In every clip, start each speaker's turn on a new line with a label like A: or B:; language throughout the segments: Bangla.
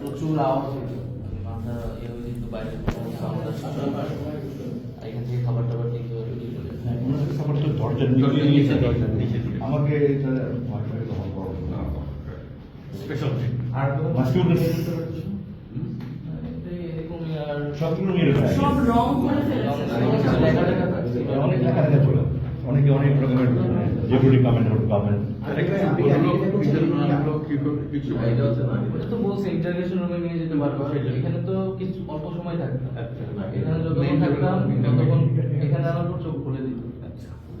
A: প্রচুর আওয়াজ হতো মাথা ইয়ে হয়ে বাইরে সাউন্ড আসছে এখান থেকে খাবার টাবার
B: আমার তো দরজা নিচে
C: দিয়ে।
B: আমাকে
C: স্পেশাল
B: আর সবগুলো
D: সব রং করে ফেলেছে।
A: ইন্টারনেশন রুমে নিয়ে যেতে পারব। এখানে তো কিছু অল্প সময় থাকবে। এখানে যতক্ষণ থাকতাম ততক্ষণ এখানে আমার পর চোখ খুলে দিত।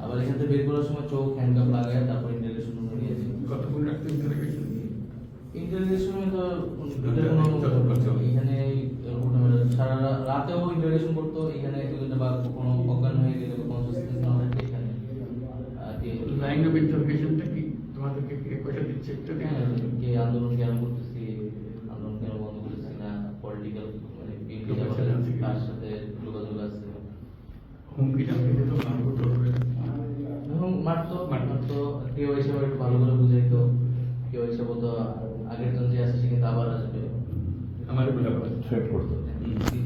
A: আবার এখান থেকে বের করার সময় চোখ হ্যান্ডকাপ লাগায় তারপর ইন্টারনেশন রুমে নিয়ে যাই
C: কতক্ষণ রাখতে ইন্টারোগেশন
A: ইন্টারনেশন রুমে তো এখানে সারা রাতেও ইন্টারনেশন করতো। এখানে বা কোনো অজ্ঞান হয়ে গেলে কোনো সুস্থ না থাকলে এখানে আর কি
C: লাইন অফ ইন্টারোগেশনটা কি? তোমাদেরকে কে পয়সা দিচ্ছে একটু
A: হ্যাঁ, কে আন্দোলন কেন করতেছি আন্দোলন কেন বন্ধ করতেছি না পলিটিক্যাল মানে তার সাথে যোগাযোগ আছে?
C: হুমকি মারতো।
A: মারতো কেউ এসে আবার একটু ভালো করে বুঝাইতো কেউ এসে বলতো আগের জন যে আছে সে কিন্তু আবার আসবে।
C: আমার বলে বলে
B: থ্রেট করতো।
A: কি